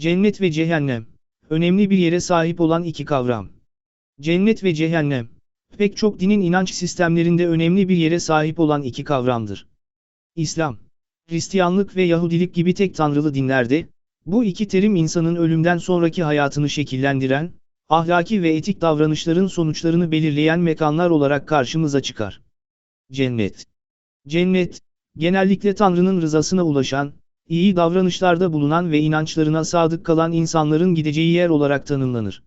Cennet ve cehennem. Önemli bir yere sahip olan iki kavram. Cennet ve cehennem. Pek çok dinin inanç sistemlerinde önemli bir yere sahip olan iki kavramdır. İslam, Hristiyanlık ve Yahudilik gibi tek tanrılı dinlerde, bu iki terim insanın ölümden sonraki hayatını şekillendiren, ahlaki ve etik davranışların sonuçlarını belirleyen mekanlar olarak karşımıza çıkar. Cennet Cennet, genellikle Tanrı'nın rızasına ulaşan, iyi davranışlarda bulunan ve inançlarına sadık kalan insanların gideceği yer olarak tanımlanır.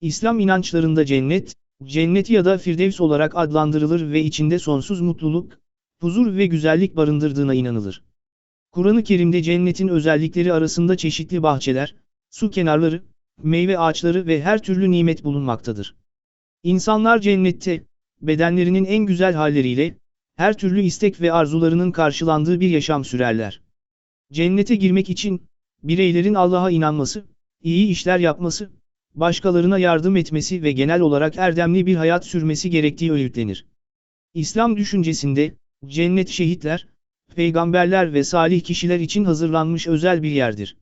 İslam inançlarında cennet, cennet ya da firdevs olarak adlandırılır ve içinde sonsuz mutluluk, huzur ve güzellik barındırdığına inanılır. Kur'an-ı Kerim'de cennetin özellikleri arasında çeşitli bahçeler, su kenarları, meyve ağaçları ve her türlü nimet bulunmaktadır. İnsanlar cennette, bedenlerinin en güzel halleriyle, her türlü istek ve arzularının karşılandığı bir yaşam sürerler. Cennete girmek için, bireylerin Allah'a inanması, iyi işler yapması, başkalarına yardım etmesi ve genel olarak erdemli bir hayat sürmesi gerektiği öğütlenir. İslam düşüncesinde, cennet şehitler, peygamberler ve salih kişiler için hazırlanmış özel bir yerdir.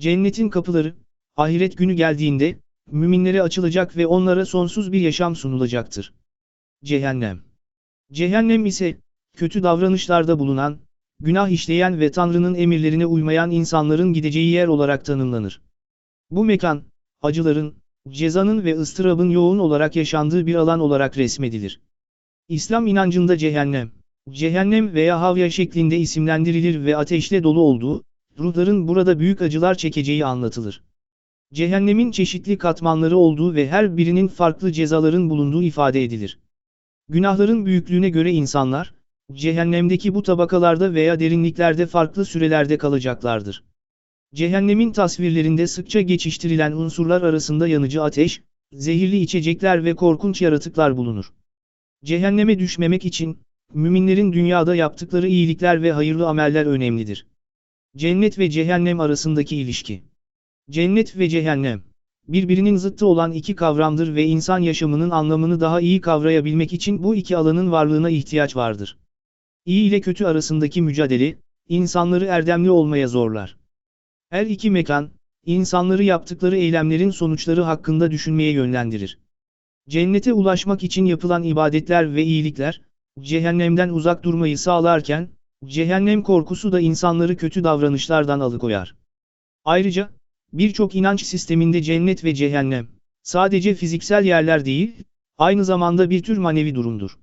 Cennetin kapıları, ahiret günü geldiğinde, müminlere açılacak ve onlara sonsuz bir yaşam sunulacaktır. Cehennem Cehennem ise, kötü davranışlarda bulunan, günah işleyen ve Tanrı'nın emirlerine uymayan insanların gideceği yer olarak tanımlanır. Bu mekan, acıların, cezanın ve ıstırabın yoğun olarak yaşandığı bir alan olarak resmedilir. İslam inancında cehennem, cehennem veya havya şeklinde isimlendirilir ve ateşle dolu olduğu, ruhların burada büyük acılar çekeceği anlatılır. Cehennemin çeşitli katmanları olduğu ve her birinin farklı cezaların bulunduğu ifade edilir. Günahların büyüklüğüne göre insanlar, cehennemdeki bu tabakalarda veya derinliklerde farklı sürelerde kalacaklardır. Cehennemin tasvirlerinde sıkça geçiştirilen unsurlar arasında yanıcı ateş, zehirli içecekler ve korkunç yaratıklar bulunur. Cehenneme düşmemek için, müminlerin dünyada yaptıkları iyilikler ve hayırlı ameller önemlidir. Cennet ve cehennem arasındaki ilişki Cennet ve cehennem birbirinin zıttı olan iki kavramdır ve insan yaşamının anlamını daha iyi kavrayabilmek için bu iki alanın varlığına ihtiyaç vardır. İyi ile kötü arasındaki mücadele, insanları erdemli olmaya zorlar. Her iki mekan, insanları yaptıkları eylemlerin sonuçları hakkında düşünmeye yönlendirir. Cennete ulaşmak için yapılan ibadetler ve iyilikler, cehennemden uzak durmayı sağlarken, cehennem korkusu da insanları kötü davranışlardan alıkoyar. Ayrıca, birçok inanç sisteminde cennet ve cehennem, sadece fiziksel yerler değil, aynı zamanda bir tür manevi durumdur.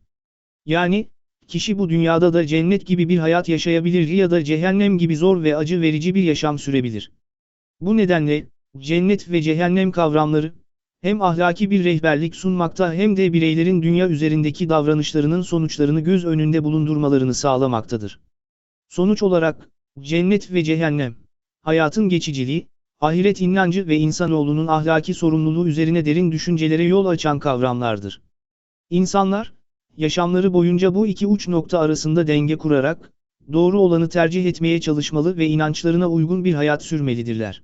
Yani, kişi bu dünyada da cennet gibi bir hayat yaşayabilir ya da cehennem gibi zor ve acı verici bir yaşam sürebilir. Bu nedenle, cennet ve cehennem kavramları, hem ahlaki bir rehberlik sunmakta hem de bireylerin dünya üzerindeki davranışlarının sonuçlarını göz önünde bulundurmalarını sağlamaktadır. Sonuç olarak, cennet ve cehennem, hayatın geçiciliği, ahiret inancı ve insanoğlunun ahlaki sorumluluğu üzerine derin düşüncelere yol açan kavramlardır. İnsanlar, yaşamları boyunca bu iki uç nokta arasında denge kurarak, doğru olanı tercih etmeye çalışmalı ve inançlarına uygun bir hayat sürmelidirler.